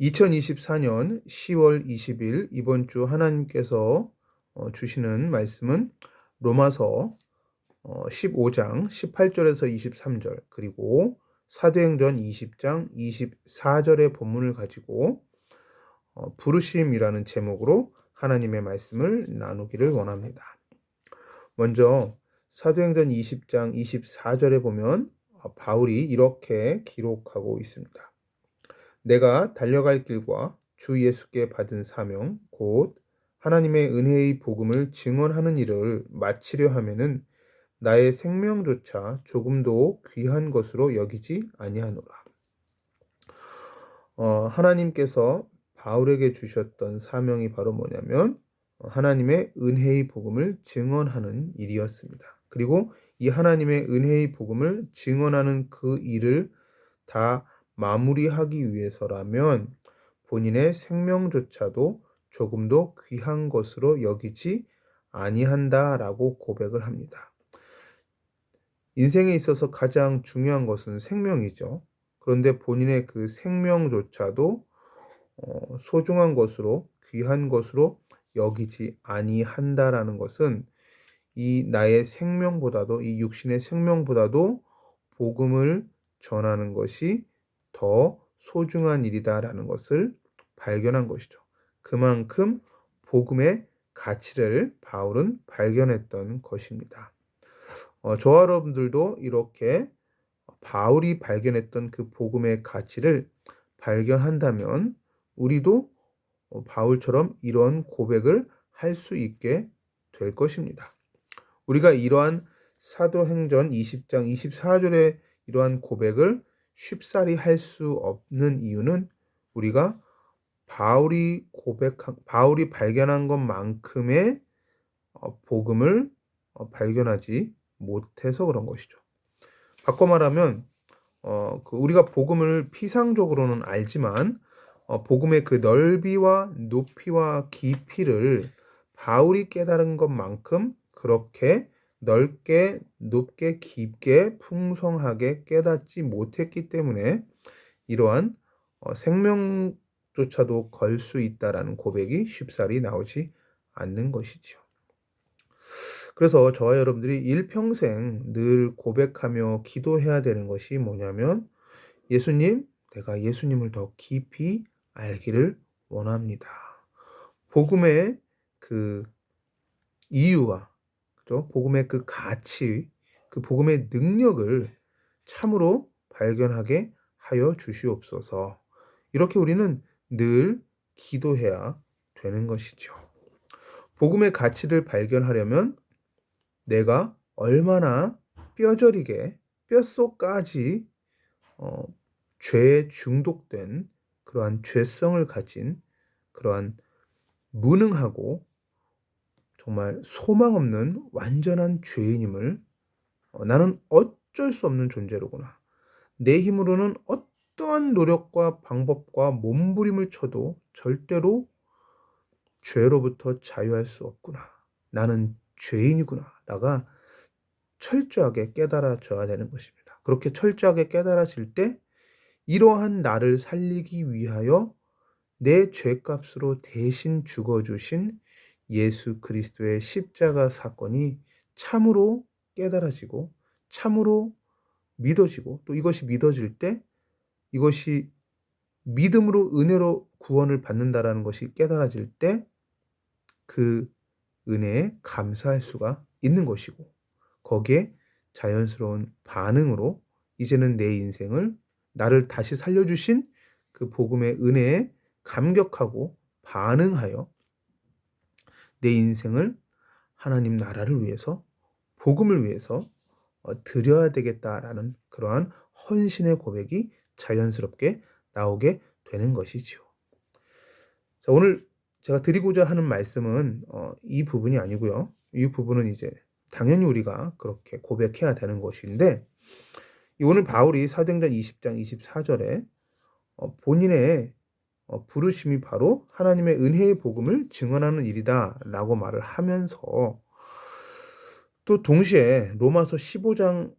2024년 10월 20일 이번 주 하나님께서 어, 주시는 말씀은 로마서 어, 15장 18절에서 23절 그리고 사도행전 20장 24절의 본문을 가지고 어, 부르심이라는 제목으로 하나님의 말씀을 나누기를 원합니다. 먼저 사도행전 20장 24절에 보면 어, 바울이 이렇게 기록하고 있습니다. 내가 달려갈 길과 주 예수께 받은 사명 곧 하나님의 은혜의 복음을 증언하는 일을 마치려 하면은 나의 생명조차 조금도 귀한 것으로 여기지 아니하노라. 어, 하나님께서 바울에게 주셨던 사명이 바로 뭐냐면 어, 하나님의 은혜의 복음을 증언하는 일이었습니다. 그리고 이 하나님의 은혜의 복음을 증언하는 그 일을 다 마무리하기 위해서라면 본인의 생명조차도 조금도 귀한 것으로 여기지 아니한다라고 고백을 합니다. 인생에 있어서 가장 중요한 것은 생명이죠. 그런데 본인의 그 생명조차도 어, 소중한 것으로 귀한 것으로 여기지 아니한다라는 것은 이 나의 생명보다도 이 육신의 생명보다도 복음을 전하는 것이 더 소중한 일이다라는 것을 발견한 것이죠. 그만큼 복음의 가치를 바울은 발견했던 것입니다. 어, 저와 여러분들도 이렇게 바울이 발견했던 그 복음의 가치를 발견한다면 우리도 어, 바울처럼 이런 고백을 할 수 있게 될 것입니다. 우리가 이러한 사도행전 20장 24절의 이러한 고백을 쉽사리 할 수 없는 이유는 우리가 바울이 고백한 바울이 발견한 것만큼의 어, 복음을 어, 발견하지 못해서 그런 것이죠. 바꿔 말하면 어, 그 우리가 복음을 피상적으로는 알지만 어, 복음의 그 넓이와 높이와 깊이를 바울이 깨달은 것만큼 그렇게 넓게 높게 깊게 풍성하게 깨닫지 못했기 때문에 이러한 어, 생명조차도 걸 수 있다라는 고백이 쉽사리 나오지 않는 것이죠. 그래서 저와 여러분들이 일평생 늘 고백하며 기도해야 되는 것이 뭐냐면 예수님, 내가 예수님을 더 깊이 알기를 원합니다. 복음의 그 이유와 그죠? 복음의 그 가치, 그 복음의 능력을 참으로 발견하게 하여 주시옵소서. 이렇게 우리는 늘 기도해야 되는 것이죠. 복음의 가치를 발견하려면 내가 얼마나 뼈저리게 뼛속까지 어, 죄에 중독된 그러한 죄성을 가진 그러한 무능하고 정말 소망 없는 완전한 죄인임을 어, 나는 어쩔 수 없는 존재로구나. 내 힘으로는 어떠한 노력과 방법과 몸부림을 쳐도 절대로 죄로부터 자유할 수 없구나. 나는 죄인이구나. 나가 철저하게 깨달아져야 되는 것입니다. 그렇게 철저하게 깨달아질 때 이러한 나를 살리기 위하여 내 죄값으로 대신 죽어주신 예수 그리스도의 십자가 사건이 참으로 깨달아지고 참으로 믿어지고 또 이것이 믿어질 때 이것이 믿음으로 은혜로 구원을 받는다라는 것이 깨달아질 때 그 은혜에 감사할 수가 있는 것이고 거기에 자연스러운 반응으로 이제는 내 인생을 나를 다시 살려주신 그 복음의 은혜에 감격하고 반응하여 내 인생을 하나님 나라를 위해서 복음을 위해서 어, 드려야 되겠다라는 그러한 헌신의 고백이 자연스럽게 나오게 되는 것이지요. 자, 오늘 제가 드리고자 하는 말씀은 어, 이 부분이 아니고요. 이 부분은 이제 당연히 우리가 그렇게 고백해야 되는 것인데 오늘 바울이 사도행전 20장 24절에 어, 본인의 어, 부르심이 바로 하나님의 은혜의 복음을 증언하는 일이다라고 말을 하면서 또 동시에 로마서 15장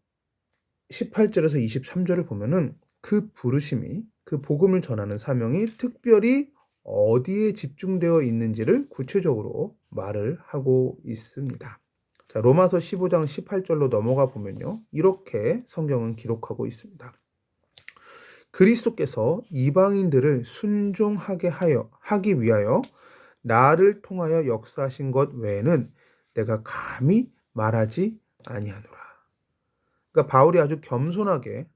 18절에서 23절을 보면은 그 부르심이 그 복음을 전하는 사명이 특별히 어디에 집중되어 있는지를 구체적으로 말을 하고 있습니다. 자, 로마서 15장 18절로 넘어가 보면요. 이렇게 성경은 기록하고 있습니다. 그리스도께서 이방인들을 순종하게 하여 하기 위하여 나를 통하여 역사하신 것 외에는 내가 감히 말하지 아니하노라. 그러니까 바울이 아주 겸손하게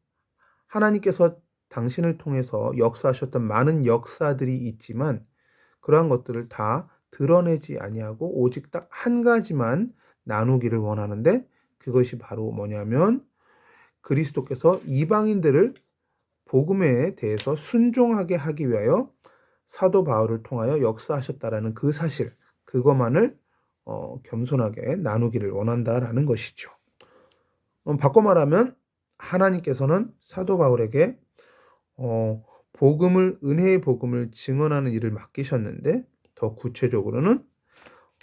하나님께서 당신을 통해서 역사하셨던 많은 역사들이 있지만 그러한 것들을 다 드러내지 아니하고 오직 딱 한 가지만 나누기를 원하는데 그것이 바로 뭐냐면 그리스도께서 이방인들을 복음에 대해서 순종하게 하기 위하여 사도 바울을 통하여 역사하셨다라는 그 사실 그것만을 어, 겸손하게 나누기를 원한다라는 것이죠. 어, 바꿔 말하면 하나님께서는 사도 바울에게 어, 복음을 은혜의 복음을 증언하는 일을 맡기셨는데 더 구체적으로는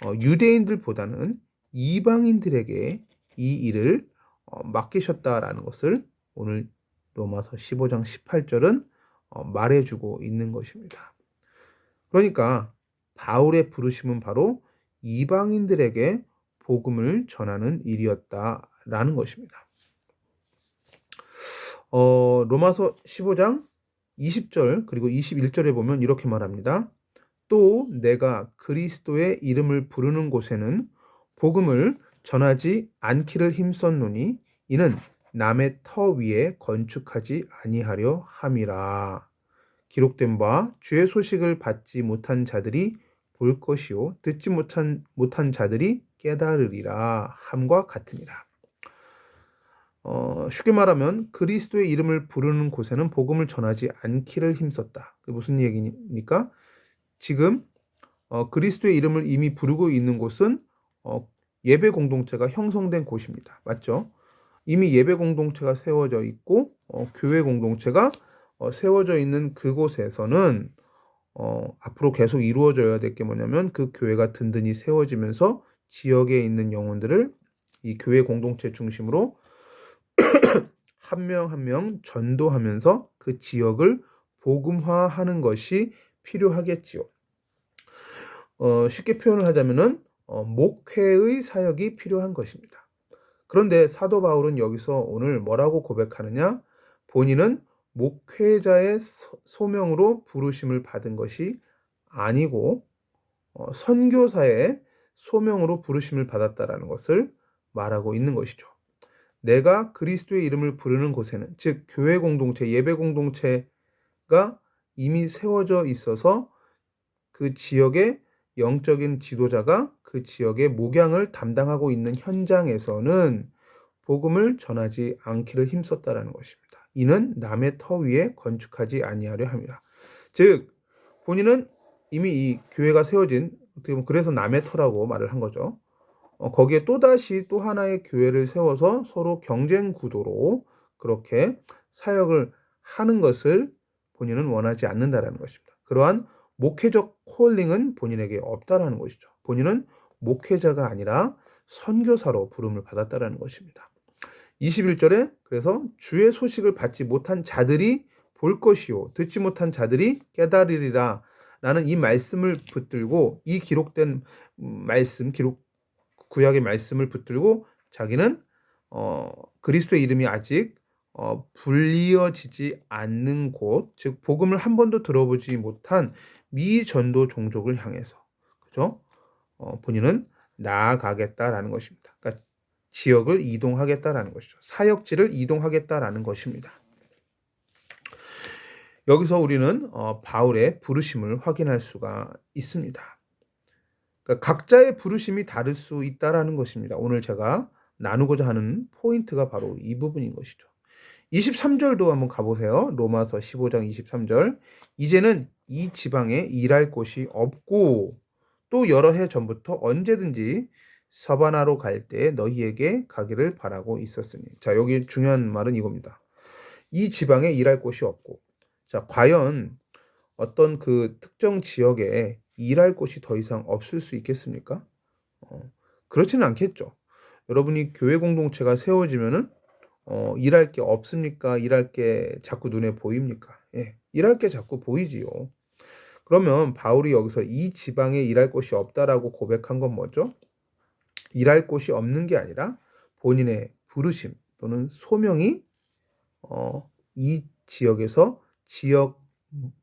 어, 유대인들보다는 이방인들에게 이 일을 어, 맡기셨다라는 것을 오늘 로마서 15장 18절은 어, 말해주고 있는 것입니다. 그러니까 바울의 부르심은 바로 이방인들에게 복음을 전하는 일이었다라는 것입니다. 어, 로마서 15장 20절 그리고 21절에 보면 이렇게 말합니다. 또 내가 그리스도의 이름을 부르는 곳에는 복음을 전하지 않기를 힘썼노니 이는 남의 터 위에 건축하지 아니하려 함이라. 기록된 바 주의 소식을 받지 못한 자들이 볼 것이요 듣지 못한 못한 자들이 깨달으리라 함과 같으니라. 어, 쉽게 말하면 그리스도의 이름을 부르는 곳에는 복음을 전하지 않기를 힘썼다. 그 무슨 얘기입니까? 지금 어, 그리스도의 이름을 이미 부르고 있는 곳은 어, 예배 공동체가 형성된 곳입니다. 맞죠? 이미 예배 공동체가 세워져 있고 어, 교회 공동체가 어, 세워져 있는 그곳에서는 어, 앞으로 계속 이루어져야 될 게 뭐냐면 그 교회가 든든히 세워지면서 지역에 있는 영혼들을 이 교회 공동체 중심으로 한 명 한명 전도하면서 그 지역을 복음화하는 것이 필요하겠지요. 어, 쉽게 표현을 하자면은 어, 목회의 사역이 필요한 것입니다. 그런데 사도 바울은 여기서 오늘 뭐라고 고백하느냐? 본인은 목회자의 소명으로 부르심을 받은 것이 아니고 어, 선교사의 소명으로 부르심을 받았다라는 것을 말하고 있는 것이죠. 내가 그리스도의 이름을 부르는 곳에는 즉 교회 공동체, 예배 공동체가 이미 세워져 있어서 그 지역의 영적인 지도자가 그 지역의 목양을 담당하고 있는 현장에서는 복음을 전하지 않기를 힘썼다라는 것입니다. 이는 남의 터 위에 건축하지 아니하려 함이라. 즉 본인은 이미 이 교회가 세워진 어떻게 보면 그래서 남의 터라고 말을 한 거죠. 어, 거기에 또 다시 또 하나의 교회를 세워서 서로 경쟁 구도로 그렇게 사역을 하는 것을 본인은 원하지 않는다라는 것입니다. 그러한 목회적 콜링은 본인에게 없다라는 것이죠. 본인은 목회자가 아니라 선교사로 부름을 받았다라는 것입니다. 21절에 그래서 주의 소식을 받지 못한 자들이 볼 것이요 듣지 못한 자들이 깨달으리라 라는 이 말씀을 붙들고 이 기록된 말씀 기록 구약의 말씀을 붙들고 자기는 어, 그리스도의 이름이 아직 어, 불리어지지 않는 곳, 즉 복음을 한 번도 들어보지 못한 미전도 종족을 향해서 그죠? 어, 본인은 나아가겠다라는 것입니다. 그러니까 지역을 이동하겠다라는 것이죠. 사역지를 이동하겠다라는 것입니다. 여기서 우리는 어, 바울의 부르심을 확인할 수가 있습니다. 그러니까 각자의 부르심이 다를 수 있다라는 것입니다. 오늘 제가 나누고자 하는 포인트가 바로 이 부분인 것이죠. 23절도 한번 가보세요. 로마서 15장 23절. 이제는 이 지방에 일할 곳이 없고 또 여러 해 전부터 언제든지 서바나로 갈 때 너희에게 가기를 바라고 있었으니. 자, 여기 중요한 말은 이겁니다. 이 지방에 일할 곳이 없고. 자, 과연 어떤 그 특정 지역에 일할 곳이 더 이상 없을 수 있겠습니까? 어, 그렇지는 않겠죠. 여러분이 교회 공동체가 세워지면은 어, 일할 게 없습니까? 일할 게 자꾸 눈에 보입니까? 예, 일할 게 자꾸 보이지요. 그러면 바울이 여기서 이 지방에 일할 곳이 없다라고 고백한 건 뭐죠? 일할 곳이 없는 게 아니라 본인의 부르심 또는 소명이 어, 이 지역에서 지역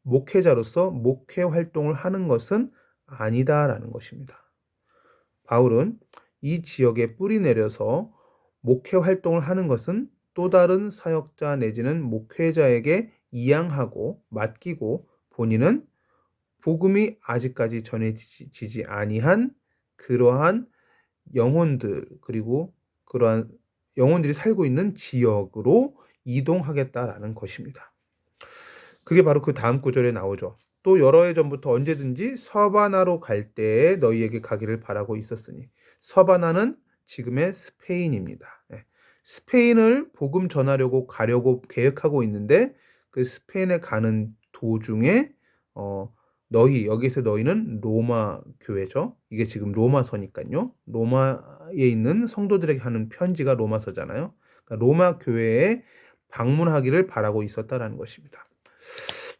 목회자로서 목회 활동을 하는 것은 아니다라는 것입니다. 바울은 이 지역에 뿌리 내려서 목회 활동을 하는 것은 또 다른 사역자 내지는 목회자에게 이양하고 맡기고 본인은 복음이 아직까지 전해지지 아니한 그러한 영혼들 그리고 그러한 영혼들이 살고 있는 지역으로 이동하겠다라는 것입니다. 그게 바로 그 다음 구절에 나오죠. 또 여러 해 전부터 언제든지 서바나로 갈 때에 너희에게 가기를 바라고 있었으니 서바나는 지금의 스페인입니다. 예. 스페인을 복음 전하려고 가려고 계획하고 있는데 그 스페인에 가는 도중에 어, 너희 여기서 너희는 로마 교회죠. 이게 지금 로마서니까요. 로마에 있는 성도들에게 하는 편지가 로마서잖아요. 그러니까 로마 교회에 방문하기를 바라고 있었다라는 것입니다.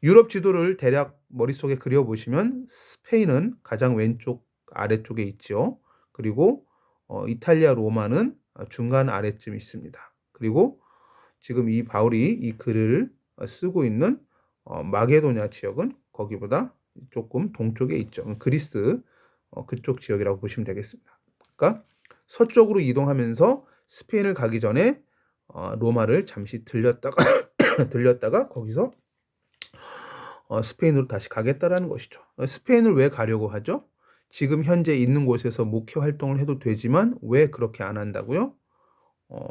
유럽 지도를 대략 머릿속에 그려보시면 스페인은 가장 왼쪽 아래쪽에 있죠. 그리고 어, 이탈리아 로마는 중간 아래쯤 있습니다. 그리고 지금 이 바울이 이 글을 쓰고 있는 어, 마게도냐 지역은 거기보다 조금 동쪽에 있죠. 그리스 어, 그쪽 지역이라고 보시면 되겠습니다. 그러니까 서쪽으로 이동하면서 스페인을 가기 전에 어, 로마를 잠시 들렸다가 들렸다가 거기서 어, 스페인으로 다시 가겠다라는 것이죠. 어, 스페인을 왜 가려고 하죠? 지금 현재 있는 곳에서 목회 활동을 해도 되지만 왜 그렇게 안 한다고요? 어,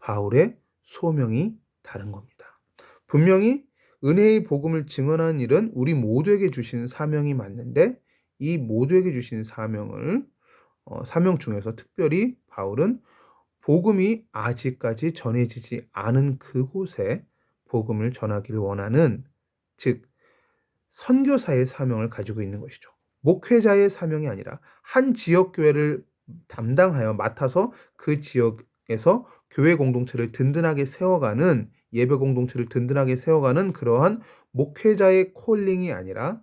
바울의 소명이 다른 겁니다. 분명히 은혜의 복음을 증언하는 일은 우리 모두에게 주신 사명이 맞는데 이 모두에게 주신 사명을 어, 사명 중에서 특별히 바울은 복음이 아직까지 전해지지 않은 그곳에 복음을 전하기를 원하는 즉 선교사의 사명을 가지고 있는 것이죠. 목회자의 사명이 아니라 한 지역 교회를 담당하여 맡아서 그 지역에서 교회 공동체를 든든하게 세워가는 예배 공동체를 든든하게 세워가는 그러한 목회자의 콜링이 아니라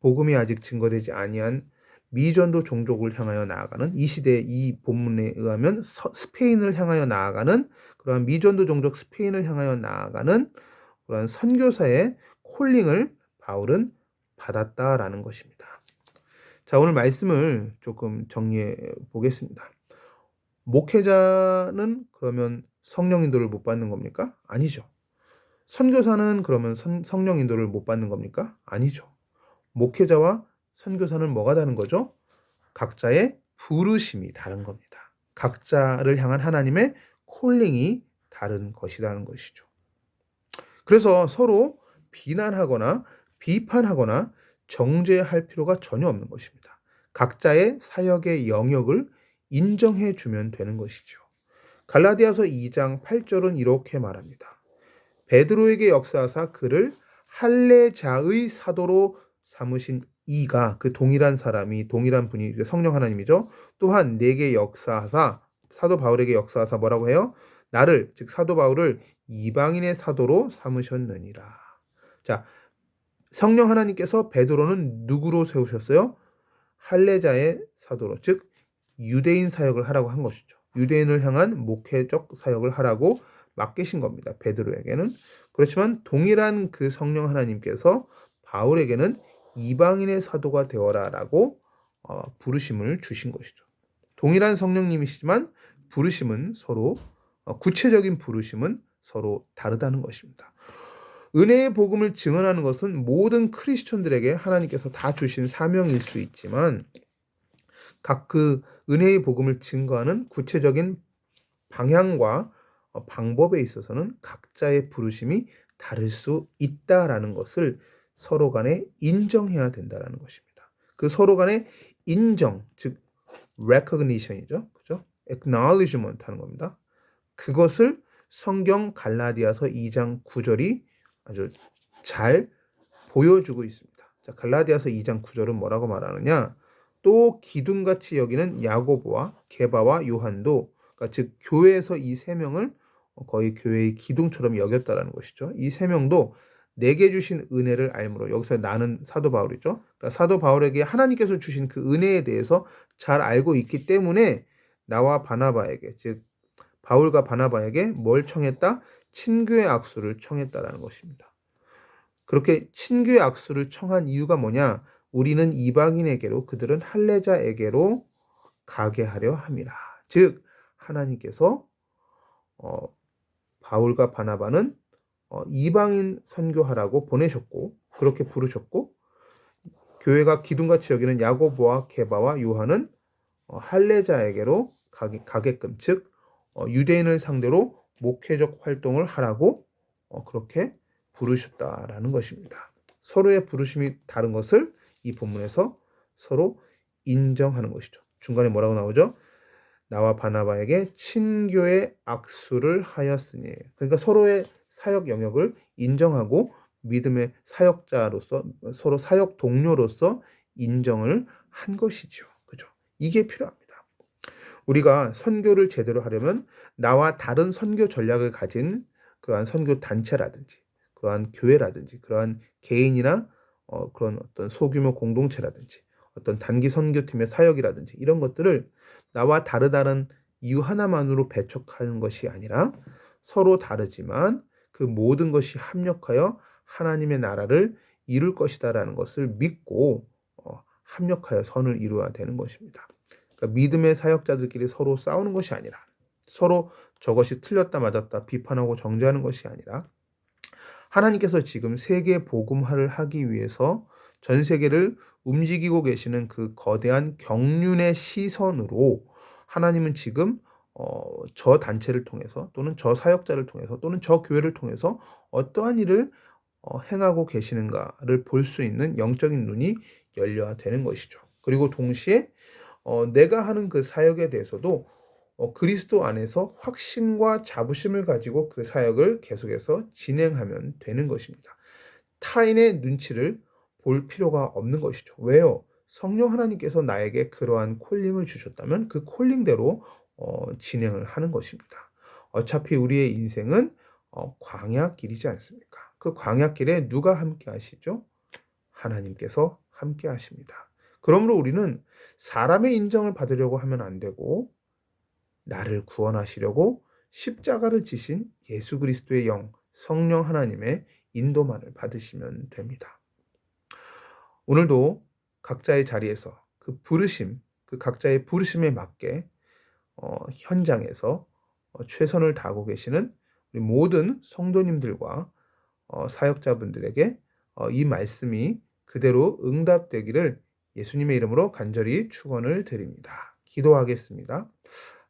복음이 아직 증거되지 아니한 미전도 종족을 향하여 나아가는 이 시대 이 본문에 의하면 스페인을 향하여 나아가는 그러한 미전도 종족 스페인을 향하여 나아가는 그러한 선교사의 콜링을 바울은 받았다라는 것입니다. 자, 오늘 말씀을 조금 정리해 보겠습니다. 목회자는 그러면 성령 인도를 못 받는 겁니까? 아니죠. 선교사는 그러면 선, 성령 인도를 못 받는 겁니까? 아니죠. 목회자와 선교사는 뭐가 다른 거죠? 각자의 부르심이 다른 겁니다. 각자를 향한 하나님의 콜링이 다른 것이라는 것이죠. 그래서 서로 비난하거나 비판하거나 정죄할 필요가 전혀 없는 것입니다. 각자의 사역의 영역을 인정해 주면 되는 것이죠. 갈라디아서 2장 8절은 이렇게 말합니다. 베드로에게 역사하사 그를 할례자의 사도로 삼으신 이가 그 동일한 사람이 동일한 분이 성령 하나님이죠. 또한 내게 역사하사 사도 바울에게 역사하사 뭐라고 해요? 나를 즉 사도 바울을 이방인의 사도로 삼으셨느니라. 자, 성령 하나님께서 베드로는 누구로 세우셨어요? 할례자의 사도로 즉 유대인 사역을 하라고 한 것이죠. 유대인을 향한 목회적 사역을 하라고 맡기신 겁니다. 베드로에게는 그렇지만 동일한 그 성령 하나님께서 바울에게는 이방인의 사도가 되어라라고 어, 부르심을 주신 것이죠. 동일한 성령님이시지만 부르심은 서로 어, 구체적인 부르심은 서로 다르다는 것입니다. 은혜의 복음을 증언하는 것은 모든 크리스천들에게 하나님께서 다 주신 사명일 수 있지만 각 그 은혜의 복음을 증거하는 구체적인 방향과 어, 방법에 있어서는 각자의 부르심이 다를 수 있다라는 것을 서로 간에 인정해야 된다라는 것입니다. 그 서로 간의 인정, 즉 recognition이죠. 그죠? acknowledgement 하는 겁니다. 그것을 성경 갈라디아서 2장 9절이 아주 잘 보여주고 있습니다. 자, 갈라디아서 2장 9절은 뭐라고 말하느냐? 또 기둥같이 여기는 야고보와 게바와 요한도 그러니까 즉 교회에서 이 세 명을 거의 교회의 기둥처럼 여겼다라는 것이죠. 이 세 명도 내게 주신 은혜를 알므로 여기서 나는 사도 바울이죠. 그러니까 사도 바울에게 하나님께서 주신 그 은혜에 대해서 잘 알고 있기 때문에 나와 바나바에게 즉 바울과 바나바에게 뭘 청했다? 친교의 악수를 청했다라는 것입니다. 그렇게 친교의 악수를 청한 이유가 뭐냐? 우리는 이방인에게로 그들은 할례자에게로 가게 하려 함이라. 즉 하나님께서 어, 바울과 바나바는 어, 이방인 선교하라고 보내셨고 그렇게 부르셨고 교회가 기둥같이 여기는 야고보와 게바와 요한은 어, 할례자에게로 가게, 가게끔 즉 어, 유대인을 상대로 목회적 활동을 하라고 어, 그렇게 부르셨다라는 것입니다. 서로의 부르심이 다른 것을 이 본문에서 서로 인정하는 것이죠. 중간에 뭐라고 나오죠? 나와 바나바에게 친교의 악수를 하였으니 그러니까 서로의 사역 영역을 인정하고 믿음의 사역자로서 서로 사역 동료로서 인정을 한 것이죠. 그죠? 이게 필요합니다. 우리가 선교를 제대로 하려면 나와 다른 선교 전략을 가진 그러한 선교 단체라든지 그러한 교회라든지 그러한 개인이나 어, 그런 어떤 소규모 공동체라든지 어떤 단기 선교팀의 사역이라든지 이런 것들을 나와 다르다는 이유 하나만으로 배척하는 것이 아니라 서로 다르지만 그 모든 것이 합력하여 하나님의 나라를 이룰 것이다라는 것을 믿고 어, 합력하여 선을 이루어야 되는 것입니다. 그러니까 믿음의 사역자들끼리 서로 싸우는 것이 아니라 서로 저것이 틀렸다 맞았다 비판하고 정죄하는 것이 아니라 하나님께서 지금 세계 복음화를 하기 위해서 전 세계를 움직이고 계시는 그 거대한 경륜의 시선으로 하나님은 지금 어, 저 단체를 통해서 또는 저 사역자를 통해서 또는 저 교회를 통해서 어떠한 일을 어, 행하고 계시는가를 볼 수 있는 영적인 눈이 열려야 되는 것이죠. 그리고 동시에 어, 내가 하는 그 사역에 대해서도 어, 그리스도 안에서 확신과 자부심을 가지고 그 사역을 계속해서 진행하면 되는 것입니다. 타인의 눈치를 볼 필요가 없는 것이죠. 왜요? 성령 하나님께서 나에게 그러한 콜링을 주셨다면 그 콜링대로 어, 진행을 하는 것입니다. 어차피 우리의 인생은 어, 광야길이지 않습니까? 그 광야길에 누가 함께 하시죠? 하나님께서 함께 하십니다. 그러므로 우리는 사람의 인정을 받으려고 하면 안 되고 나를 구원하시려고 십자가를 지신 예수 그리스도의 영, 성령 하나님의 인도만을 받으시면 됩니다. 오늘도 각자의 자리에서 그 부르심, 그 각자의 부르심에 맞게 어, 현장에서 어, 최선을 다하고 계시는 우리 모든 성도님들과 어, 사역자분들에게 어, 이 말씀이 그대로 응답되기를 예수님의 이름으로 간절히 축원을 드립니다. 기도하겠습니다.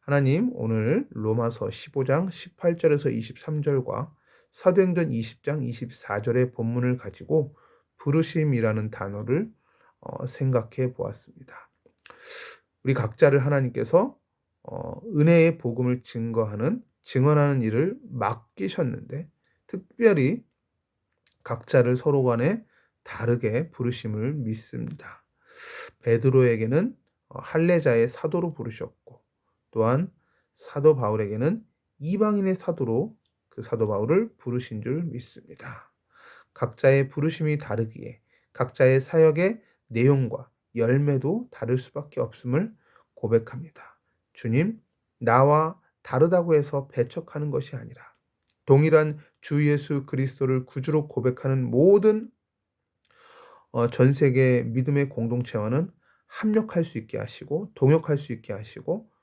하나님 오늘 로마서 15장 18절에서 23절과 사도행전 20장 24절의 본문을 가지고 부르심이라는 단어를 어, 생각해 보았습니다. 우리 각자를 하나님께서 어, 은혜의 복음을 증거하는 증언하는 일을 맡기셨는데 특별히 각자를 서로 간에 다르게 부르심을 믿습니다. 베드로에게는 어, 할례자의 사도로 부르셨고 또한 사도 바울에게는 이방인의 사도로 그 사도 바울을 부르신 줄 믿습니다. 각자의 부르심이 다르기에 각자의 사역의 내용과 열매도 다를 수밖에 없음을 고백합니다. 주님, 나와 다르다고 해서 배척하는 것이 아니라 동일한 주 예수 그리스도를 구주로 고백하는 모든 어, 전 세계 믿음의 공동체와는 합력할 수 있게 하시고 동역할 수 있게 하시고 어,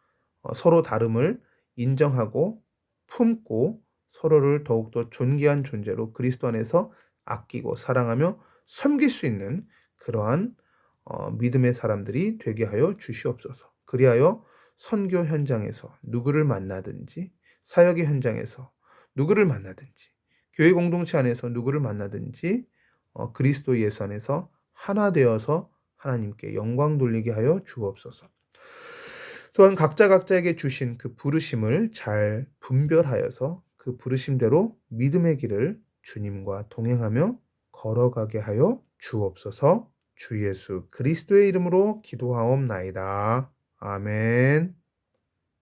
서로 다름을 인정하고 품고 서로를 더욱더 존귀한 존재로 그리스도 안에서 아끼고 사랑하며 섬길 수 있는 그러한 어, 믿음의 사람들이 되게 하여 주시옵소서. 그리하여 선교 현장에서 누구를 만나든지 사역의 현장에서 누구를 만나든지 교회 공동체 안에서 누구를 만나든지 어, 그리스도 예수 안에서 하나 되어서 하나님께 영광 돌리게 하여 주옵소서. 또한 각자 각자에게 주신 그 부르심을 잘 분별하여서 그 부르심대로 믿음의 길을 주님과 동행하며 걸어가게 하여 주옵소서 주 예수 그리스도의 이름으로 기도하옵나이다. 아멘.